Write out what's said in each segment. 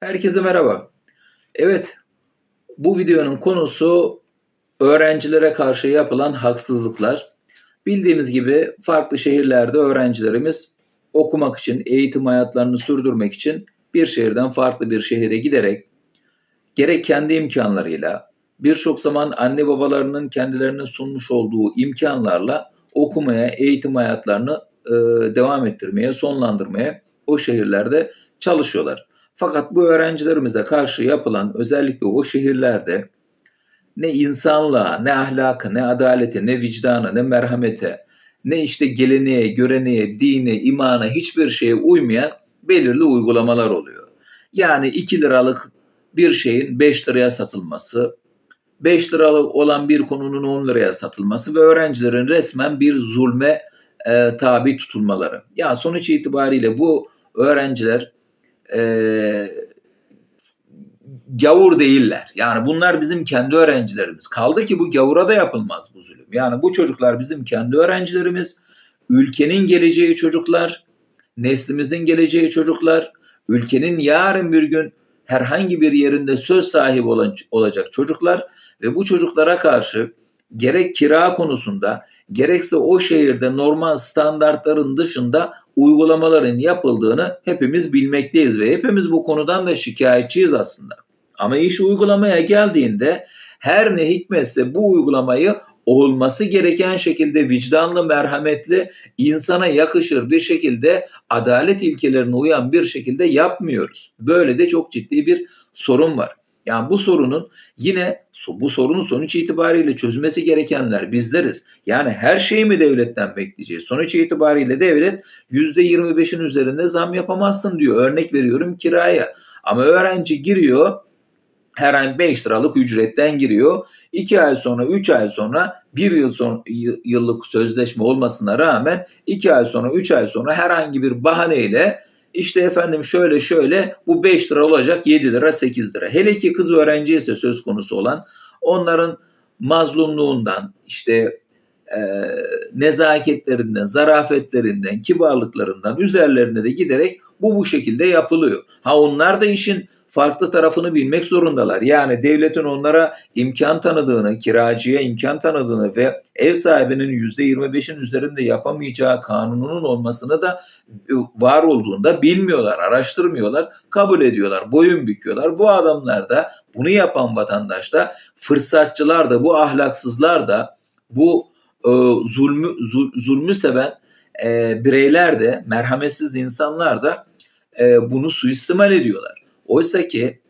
Herkese merhaba. Evet, bu videonun konusu öğrencilere karşı yapılan haksızlıklar. Bildiğimiz gibi farklı şehirlerde öğrencilerimiz okumak için, eğitim hayatlarını sürdürmek için bir şehirden farklı bir şehire giderek gerek kendi imkanlarıyla, birçok zaman anne babalarının kendilerine sunmuş olduğu imkanlarla okumaya, eğitim hayatlarını e, devam ettirmeye, sonlandırmaya o şehirlerde çalışıyorlar. Fakat bu öğrencilerimize karşı yapılan özellikle o şehirlerde ne insanlığa, ne ahlaka, ne adalete, ne vicdana, ne merhamete, ne işte geleneğe, göreneğe, dine, imana hiçbir şeye uymayan belirli uygulamalar oluyor. Yani 2 liralık bir şeyin 5 liraya satılması, 5 liralık olan bir konunun 10 liraya satılması ve öğrencilerin resmen bir zulme e, tabi tutulmaları. Ya sonuç itibariyle bu öğrenciler e, gavur değiller. Yani bunlar bizim kendi öğrencilerimiz. Kaldı ki bu gavura da yapılmaz bu zulüm. Yani bu çocuklar bizim kendi öğrencilerimiz. Ülkenin geleceği çocuklar, neslimizin geleceği çocuklar, ülkenin yarın bir gün herhangi bir yerinde söz sahibi olan, olacak çocuklar ve bu çocuklara karşı gerek kira konusunda gerekse o şehirde normal standartların dışında uygulamaların yapıldığını hepimiz bilmekteyiz ve hepimiz bu konudan da şikayetçiyiz aslında. Ama iş uygulamaya geldiğinde her ne hikmetse bu uygulamayı olması gereken şekilde vicdanlı, merhametli, insana yakışır bir şekilde adalet ilkelerine uyan bir şekilde yapmıyoruz. Böyle de çok ciddi bir sorun var. Yani bu sorunun yine bu sorunun sonuç itibariyle çözmesi gerekenler bizleriz. Yani her şeyi mi devletten bekleyeceğiz? Sonuç itibariyle devlet %25'in üzerinde zam yapamazsın diyor. Örnek veriyorum kiraya. Ama öğrenci giriyor herhangi 5 liralık ücretten giriyor. 2 ay sonra 3 ay sonra 1 yıl son, yıllık sözleşme olmasına rağmen 2 ay sonra 3 ay sonra herhangi bir bahaneyle işte efendim şöyle şöyle bu 5 lira olacak 7 lira 8 lira. Hele ki kız öğrenci ise söz konusu olan onların mazlumluğundan işte e, nezaketlerinden, zarafetlerinden, kibarlıklarından üzerlerine de giderek bu bu şekilde yapılıyor. Ha onlar da işin farklı tarafını bilmek zorundalar. Yani devletin onlara imkan tanıdığını, kiracıya imkan tanıdığını ve ev sahibinin %25'in üzerinde yapamayacağı kanununun olmasını da e, var olduğunda bilmiyorlar, araştırmıyorlar, kabul ediyorlar, boyun büküyorlar. Bu adamlar da bunu yapan vatandaş da fırsatçılar da bu ahlaksızlar da bu e, zulmü zul, zulmü seven e, bireyler de merhametsiz insanlar da e, bunu suistimal ediyorlar. Oysa ki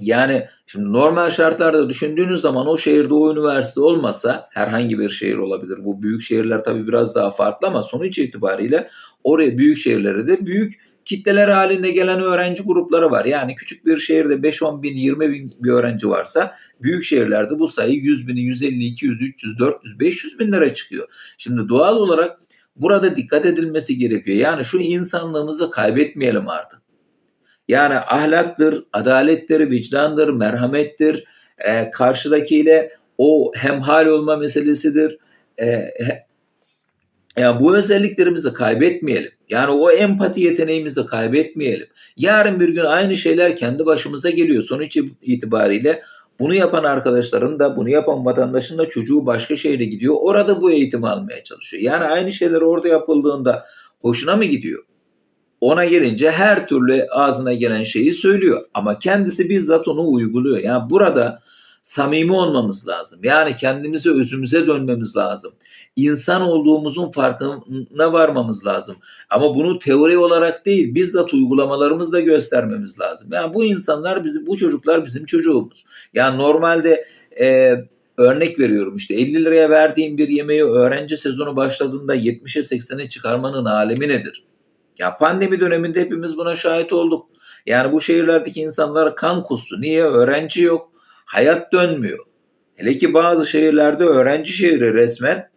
yani şimdi normal şartlarda düşündüğünüz zaman o şehirde o üniversite olmasa herhangi bir şehir olabilir. Bu büyük şehirler tabii biraz daha farklı ama sonuç itibariyle oraya büyük şehirlere de büyük kitleler halinde gelen öğrenci grupları var. Yani küçük bir şehirde 5-10 bin, 20 bin bir öğrenci varsa büyük şehirlerde bu sayı 100 bin, 150, 200, 300, 400, 500 bin lira çıkıyor. Şimdi doğal olarak burada dikkat edilmesi gerekiyor. Yani şu insanlığımızı kaybetmeyelim artık. Yani ahlaktır, adalettir, vicdandır, merhamettir. E, karşıdakiyle o hemhal olma meselesidir. E, yani bu özelliklerimizi kaybetmeyelim. Yani o empati yeteneğimizi kaybetmeyelim. Yarın bir gün aynı şeyler kendi başımıza geliyor. Sonuç itibariyle bunu yapan arkadaşların da bunu yapan vatandaşın da çocuğu başka şehre gidiyor. Orada bu eğitimi almaya çalışıyor. Yani aynı şeyler orada yapıldığında hoşuna mı gidiyor? Ona gelince her türlü ağzına gelen şeyi söylüyor. Ama kendisi bizzat onu uyguluyor. Yani burada samimi olmamız lazım. Yani kendimize özümüze dönmemiz lazım. İnsan olduğumuzun farkına varmamız lazım. Ama bunu teori olarak değil, bizzat uygulamalarımızla göstermemiz lazım. Yani bu insanlar bizi, bu çocuklar bizim çocuğumuz. Yani normalde e, örnek veriyorum işte 50 liraya verdiğim bir yemeği öğrenci sezonu başladığında 70'e 80'e çıkarmanın alemi nedir? Ya pandemi döneminde hepimiz buna şahit olduk. Yani bu şehirlerdeki insanlar kan kustu. Niye? Öğrenci yok. Hayat dönmüyor. Hele ki bazı şehirlerde öğrenci şehri resmen.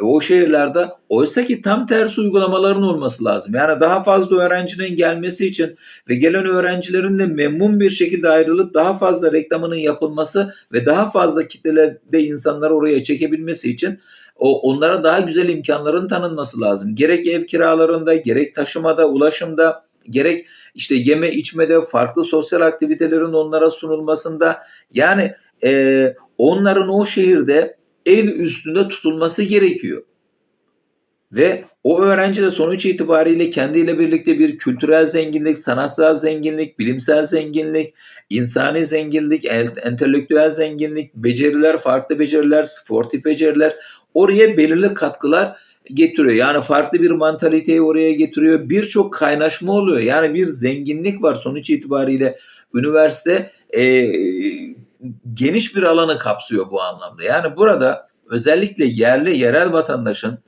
E o şehirlerde oysa ki tam tersi uygulamaların olması lazım. Yani daha fazla öğrencinin gelmesi için ve gelen öğrencilerin de memnun bir şekilde ayrılıp daha fazla reklamının yapılması ve daha fazla kitlelerde insanları oraya çekebilmesi için o onlara daha güzel imkanların tanınması lazım. Gerek ev kiralarında, gerek taşımada, ulaşımda, gerek işte yeme içmede, farklı sosyal aktivitelerin onlara sunulmasında yani eee, onların o şehirde el üstünde tutulması gerekiyor. Ve o öğrenci de sonuç itibariyle kendiyle birlikte bir kültürel zenginlik, sanatsal zenginlik, bilimsel zenginlik, insani zenginlik, en- entelektüel zenginlik, beceriler, farklı beceriler, sportif beceriler oraya belirli katkılar getiriyor. Yani farklı bir mantaliteyi oraya getiriyor. Birçok kaynaşma oluyor. Yani bir zenginlik var sonuç itibariyle üniversite eee, geniş bir alanı kapsıyor bu anlamda. Yani burada özellikle yerli yerel vatandaşın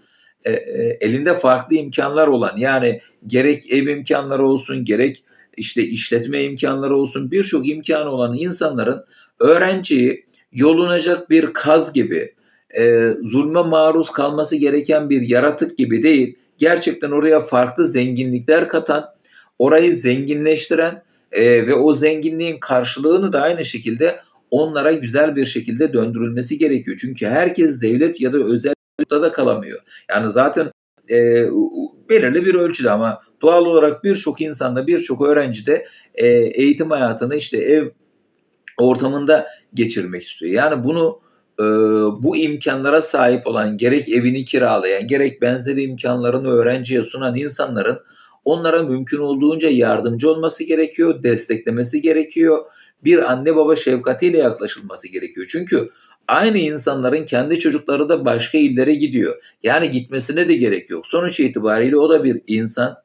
e, e, elinde farklı imkanlar olan yani gerek ev imkanları olsun gerek işte işletme imkanları olsun birçok imkanı olan insanların öğrenciyi yolunacak bir kaz gibi e, zulme maruz kalması gereken bir yaratık gibi değil gerçekten oraya farklı zenginlikler katan orayı zenginleştiren e, ve o zenginliğin karşılığını da aynı şekilde onlara güzel bir şekilde döndürülmesi gerekiyor. Çünkü herkes devlet ya da özel da kalamıyor. Yani zaten e, belirli bir ölçüde ama doğal olarak birçok insanda, birçok öğrenci de e, eğitim hayatını işte ev ortamında geçirmek istiyor. Yani bunu e, bu imkanlara sahip olan gerek evini kiralayan gerek benzeri imkanlarını öğrenciye sunan insanların onlara mümkün olduğunca yardımcı olması gerekiyor, desteklemesi gerekiyor. Bir anne baba şefkatiyle yaklaşılması gerekiyor. Çünkü aynı insanların kendi çocukları da başka illere gidiyor. Yani gitmesine de gerek yok. Sonuç itibariyle o da bir insan,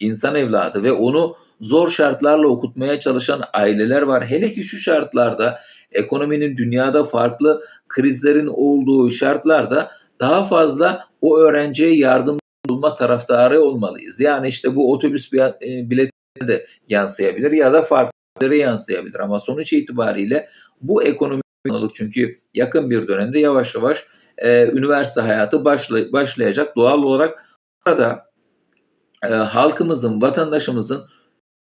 insan evladı ve onu zor şartlarla okutmaya çalışan aileler var. Hele ki şu şartlarda ekonominin dünyada farklı krizlerin olduğu şartlarda daha fazla o öğrenciye yardım bulma taraftarı olmalıyız. Yani işte bu otobüs e, biletine de yansıyabilir ya da farklı yansıyabilir ama sonuç itibariyle bu ekonomi çünkü yakın bir dönemde yavaş yavaş e, üniversite hayatı başlay- başlayacak. Doğal olarak burada e, halkımızın, vatandaşımızın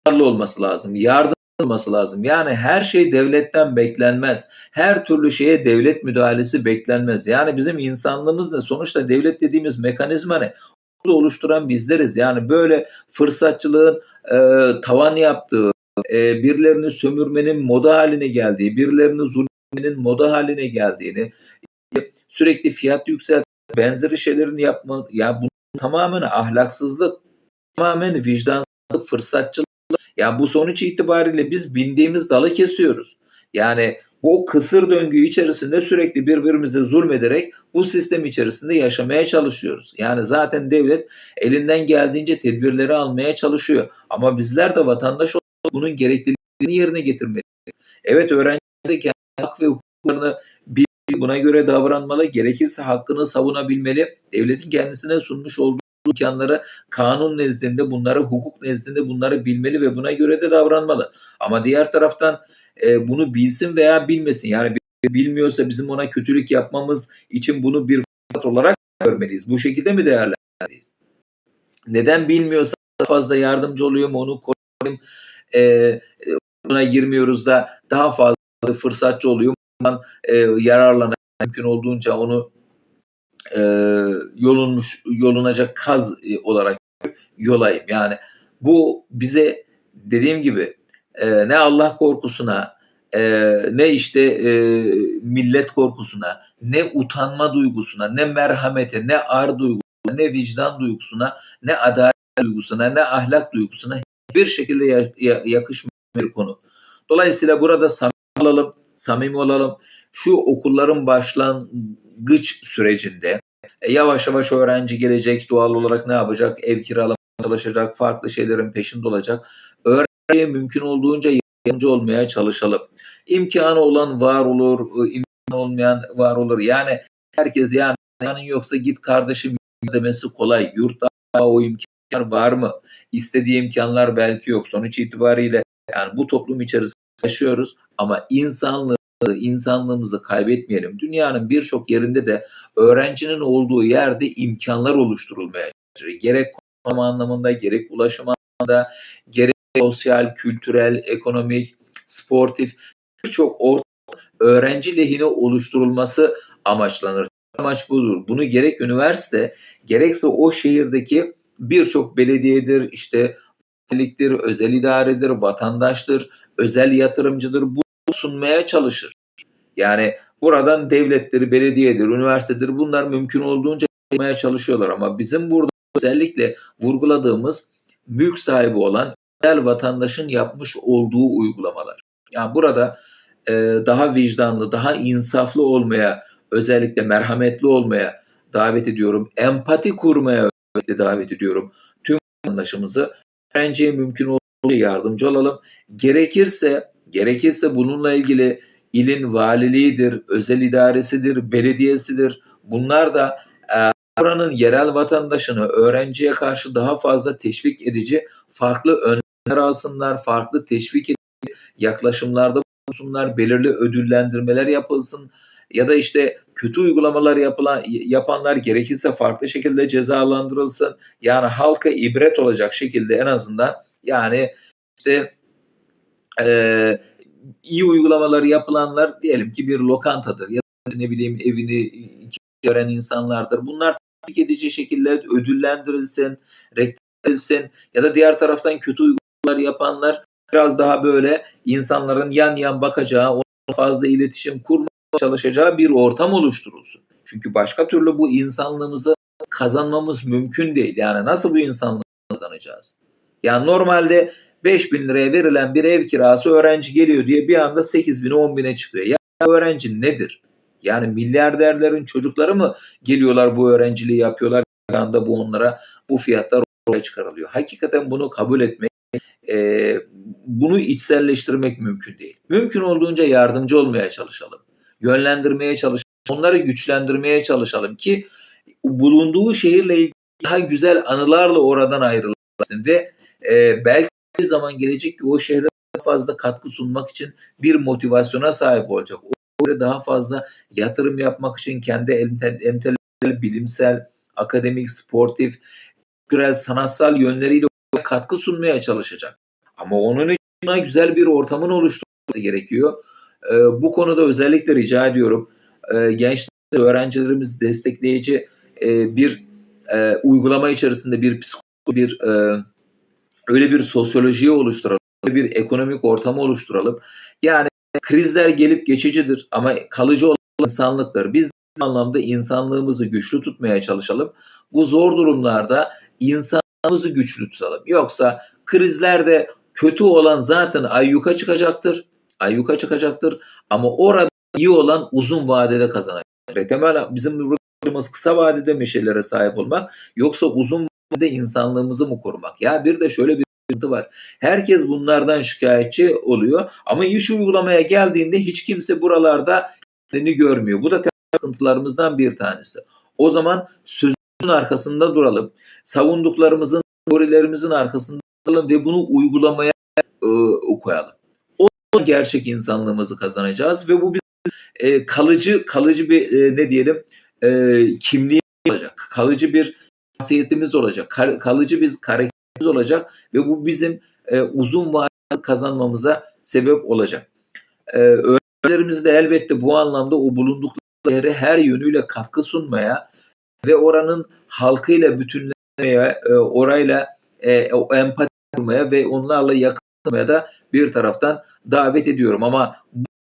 yararlı olması lazım. Yardım olması lazım. Yani her şey devletten beklenmez. Her türlü şeye devlet müdahalesi beklenmez. Yani bizim insanlığımız da sonuçta devlet dediğimiz mekanizma ne? Oluşturan bizleriz. Yani böyle fırsatçılığın e, tavan yaptığı, e, birilerini sömürmenin moda haline geldiği, birilerini zulmenin moda haline geldiğini, sürekli fiyat yükselt, benzeri şeylerin yapma, ya bu tamamen ahlaksızlık, tamamen vicdansızlık, fırsatçılık. Yani bu sonuç itibariyle biz bindiğimiz dalı kesiyoruz. Yani bu kısır döngü içerisinde sürekli birbirimize zulmederek bu sistem içerisinde yaşamaya çalışıyoruz. Yani zaten devlet elinden geldiğince tedbirleri almaya çalışıyor. Ama bizler de vatandaş olarak bunun gerekliliğini yerine getirmeliyiz. Evet öğrenci de kendi hak ve hukuklarını bir buna göre davranmalı, gerekirse hakkını savunabilmeli. Devletin kendisine sunmuş olduğu imkanları kanun nezdinde bunları hukuk nezdinde bunları bilmeli ve buna göre de davranmalı. Ama diğer taraftan e, bunu bilsin veya bilmesin yani bilmiyorsa bizim ona kötülük yapmamız için bunu bir fırsat olarak görmeliyiz. Bu şekilde mi değerlendirmeliyiz? Neden bilmiyorsa fazla yardımcı oluyor mu onu koruyalım. E, buna girmiyoruz da daha fazla fırsatçı oluyor mu? E, yararlanan mümkün olduğunca onu e, yolunmuş yolunacak kaz e, olarak yolayım. Yani bu bize dediğim gibi e, ne Allah korkusuna e, ne işte e, millet korkusuna ne utanma duygusuna ne merhamete ne ar duygusuna ne vicdan duygusuna ne adalet duygusuna ne ahlak duygusuna bir şekilde ya, ya, yakışmayan bir konu. Dolayısıyla burada samimi olalım, samimi olalım. Şu okulların başlangıç sürecinde e, yavaş yavaş öğrenci gelecek, doğal olarak ne yapacak? Ev kiralamaya çalışacak, farklı şeylerin peşinde olacak. Öğrenciye mümkün olduğunca yardımcı olmaya çalışalım. İmkanı olan var olur, imkanı olmayan var olur. Yani herkes yani imkanın yoksa git kardeşim demesi kolay. Yurtta o imkanlar var mı? İstediği imkanlar belki yok. Sonuç itibariyle yani bu toplum içerisinde yaşıyoruz ama insanlığı insanlığımızı kaybetmeyelim. Dünyanın birçok yerinde de öğrencinin olduğu yerde imkanlar oluşturulmaya çalışıyor. Gerek konum anlamında, gerek ulaşım anlamında, gerek sosyal, kültürel, ekonomik, sportif birçok öğrenci lehine oluşturulması amaçlanır. Amaç budur. Bunu gerek üniversite gerekse o şehirdeki birçok belediyedir, işte Liktir, özel idaredir, vatandaştır, özel yatırımcıdır. Bunu sunmaya çalışır. Yani buradan devlettir, belediyedir, üniversitedir bunlar mümkün olduğunca yapmaya çalışıyorlar ama bizim burada özellikle vurguladığımız mülk sahibi olan özel vatandaşın yapmış olduğu uygulamalar. Yani burada e, daha vicdanlı, daha insaflı olmaya, özellikle merhametli olmaya davet ediyorum. Empati kurmaya özellikle davet ediyorum. Tüm vatandaşımızı öğrenciye mümkün olduğu yardımcı olalım. Gerekirse gerekirse bununla ilgili ilin valiliğidir, özel idaresidir, belediyesidir. Bunlar da e, buranın yerel vatandaşını öğrenciye karşı daha fazla teşvik edici farklı önlemler alsınlar, farklı teşvik edici yaklaşımlarda bulunsunlar, belirli ödüllendirmeler yapılsın ya da işte kötü uygulamalar yapılan yapanlar gerekirse farklı şekilde cezalandırılsın. Yani halka ibret olacak şekilde en azından yani işte e, iyi uygulamaları yapılanlar diyelim ki bir lokantadır ya da ne bileyim evini gören insanlardır. Bunlar teşvik edici şekilde ödüllendirilsin, reklam edilsin ya da diğer taraftan kötü uygulamalar yapanlar biraz daha böyle insanların yan yan bakacağı, fazla iletişim kurmaya çalışacağı bir ortam oluşturulsun. Çünkü başka türlü bu insanlığımızı kazanmamız mümkün değil. Yani nasıl bu insanlığı kazanacağız? Yani normalde 5 bin liraya verilen bir ev kirası öğrenci geliyor diye bir anda 8 bine 10 bine çıkıyor. Ya öğrenci nedir? Yani milyarderlerin çocukları mı geliyorlar bu öğrenciliği yapıyorlar? Bir anda bu onlara bu fiyatlar oraya çıkarılıyor. Hakikaten bunu kabul etmek, e, bunu içselleştirmek mümkün değil. Mümkün olduğunca yardımcı olmaya çalışalım. Yönlendirmeye çalışalım. Onları güçlendirmeye çalışalım ki bulunduğu şehirle ilgili daha güzel anılarla oradan ayrılmasın ve e, belki bir zaman gelecek ki o şehre daha fazla katkı sunmak için bir motivasyona sahip olacak. Oraya daha fazla yatırım yapmak için kendi entelektüel, bilimsel, akademik, sportif, kültürel, sanatsal yönleriyle katkı sunmaya çalışacak. Ama onun için güzel bir ortamın oluşturulması gerekiyor. E, bu konuda özellikle rica ediyorum. E, gençler, öğrencilerimiz destekleyici e, bir e, uygulama içerisinde bir psikolojik bir e, öyle bir sosyolojiyi oluşturalım, öyle bir ekonomik ortamı oluşturalım. Yani krizler gelip geçicidir ama kalıcı olan insanlıktır. Biz bu anlamda insanlığımızı güçlü tutmaya çalışalım. Bu zor durumlarda insanlığımızı güçlü tutalım. Yoksa krizlerde kötü olan zaten ayyuka çıkacaktır. Ayyuka çıkacaktır ama orada iyi olan uzun vadede kazanacak. Temel bizim buradığımız kısa vadede mi şeylere sahip olmak yoksa uzun vadede insanlığımızı mı korumak? Ya bir de şöyle bir sıkıntı var. Herkes bunlardan şikayetçi oluyor ama iş uygulamaya geldiğinde hiç kimse buralarda kendini görmüyor. Bu da sıkıntılarımızdan bir tanesi. O zaman sözün arkasında duralım. Savunduklarımızın, teorilerimizin arkasında duralım ve bunu uygulamaya e, koyalım. Gerçek insanlığımızı kazanacağız ve bu biz e, kalıcı kalıcı bir e, ne diyelim e, kimliği olacak. Kalıcı bir şahsiyetimiz olacak. Kar, kalıcı bir karakterimiz olacak ve bu bizim e, uzun vadeli kazanmamıza sebep olacak. E, öğrencilerimiz de elbette bu anlamda o bulundukları yere her yönüyle katkı sunmaya ve oranın halkıyla bütünlemeye, e, orayla e, empati kurmaya ve onlarla yakınmaya da bir taraftan davet ediyorum. Ama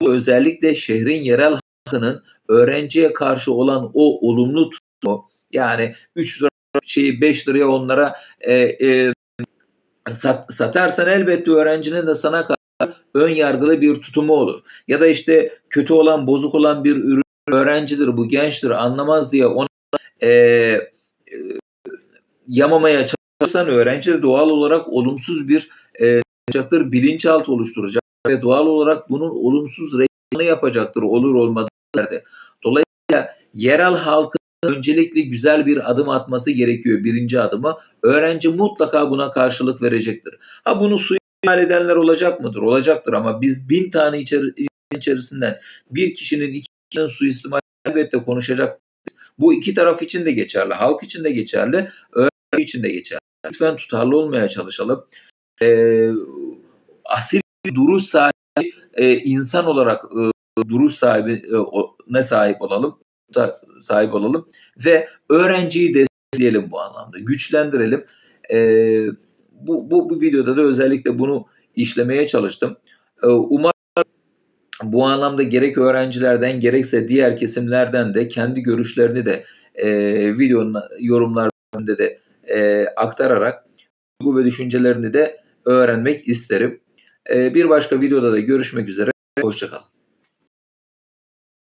bu özellikle şehrin yerel halkının öğrenciye karşı olan o olumlu tutumu yani 3 lira şeyi 5 liraya onlara e, e, sat, satarsan elbette öğrencinin de sana karşı ön yargılı bir tutumu olur. Ya da işte kötü olan, bozuk olan bir ürün öğrencidir, bu gençtir, anlamaz diye ona e, e, yamamaya çalışırsan öğrenci doğal olarak olumsuz bir e, bilinçaltı oluşturacak ve doğal olarak bunun olumsuz reklamını yapacaktır olur olmadığı yerde. Dolayısıyla yerel halkın öncelikli güzel bir adım atması gerekiyor birinci adımı. Öğrenci mutlaka buna karşılık verecektir. Ha bunu suistimal edenler olacak mıdır? Olacaktır ama biz bin tane içeri, içerisinden bir kişinin iki kişinin suistimal elbette konuşacak. Bu iki taraf için de geçerli. Halk için de geçerli. Öğrenci için de geçerli. Lütfen tutarlı olmaya çalışalım. Ee, asil duruş sahibi e, insan olarak e, duruş sahibi e, o, ne sahip olalım? sahip olalım ve öğrenciyi destekleyelim bu anlamda. Güçlendirelim. E, bu, bu, bu videoda da özellikle bunu işlemeye çalıştım. Ee, umarım bu anlamda gerek öğrencilerden gerekse diğer kesimlerden de kendi görüşlerini de e, videonun yorumlarında de e, aktararak bu ve düşüncelerini de öğrenmek isterim. E, bir başka videoda da görüşmek üzere. Hoşçakalın.